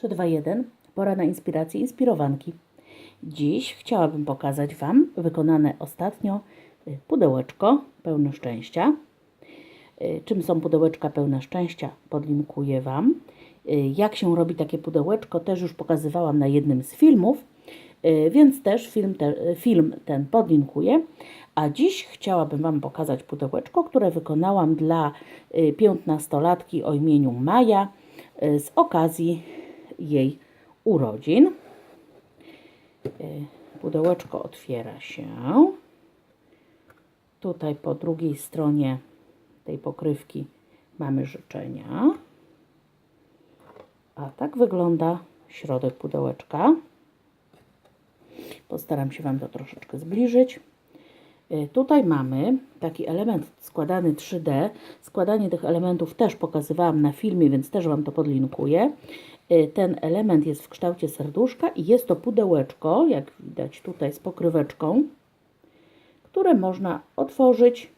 3, 2, 1. Pora na inspirację inspirowanki. Dziś chciałabym pokazać Wam wykonane ostatnio y, pudełeczko pełne szczęścia. Y, Czym są pudełeczka pełne szczęścia, podlinkuję Wam. Y, Jak się robi takie pudełeczko, też już pokazywałam na jednym z filmów, więc też film, te, film ten podlinkuję. A dziś chciałabym Wam pokazać pudełeczko, które wykonałam dla 15-latki o imieniu Maja z okazji jej urodzin. Y, Pudełeczko otwiera się. Tutaj po drugiej stronie tej pokrywki mamy życzenia. A tak wygląda środek pudełeczka. Postaram się Wam to troszeczkę zbliżyć. Y, Tutaj mamy taki element składany 3D. Składanie tych elementów też pokazywałam na filmie, więc też Wam to podlinkuję. Y, Ten element jest w kształcie serduszka i jest to pudełeczko, jak widać tutaj z pokryweczką, które można otworzyć.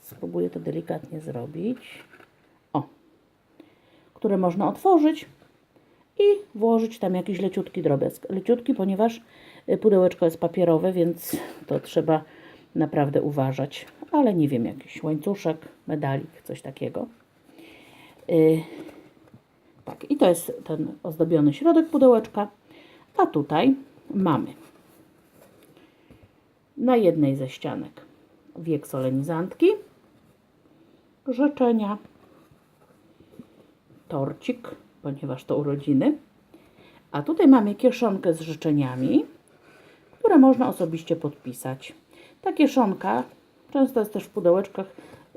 Spróbuję to delikatnie zrobić. O, które można otworzyć i włożyć tam jakiś leciutki drobiazg. Leciutki, ponieważ y, pudełeczko jest papierowe, więc to trzeba naprawdę uważać. Ale nie wiem, jakiś łańcuszek, medalik, coś takiego. Y, tak, i to jest ten ozdobiony środek pudełeczka. A tutaj mamy na jednej ze ścianek wiek solenizantki, życzenia, torcik, ponieważ to urodziny. A tutaj mamy kieszonkę z życzeniami, które można osobiście podpisać. Ta kieszonka często jest też w pudełeczkach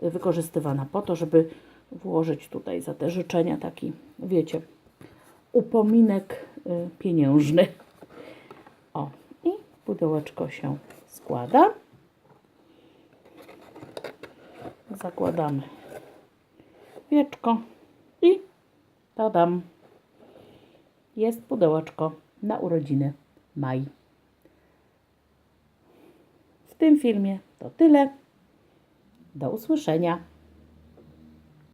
wykorzystywana po to, żeby włożyć tutaj za te życzenia taki, wiecie, upominek y, pieniężny. O, i pudełeczko się składa. Zakładamy wieczko i tadam. Jest pudełeczko na urodziny Maj. W tym filmie to tyle. Do usłyszenia.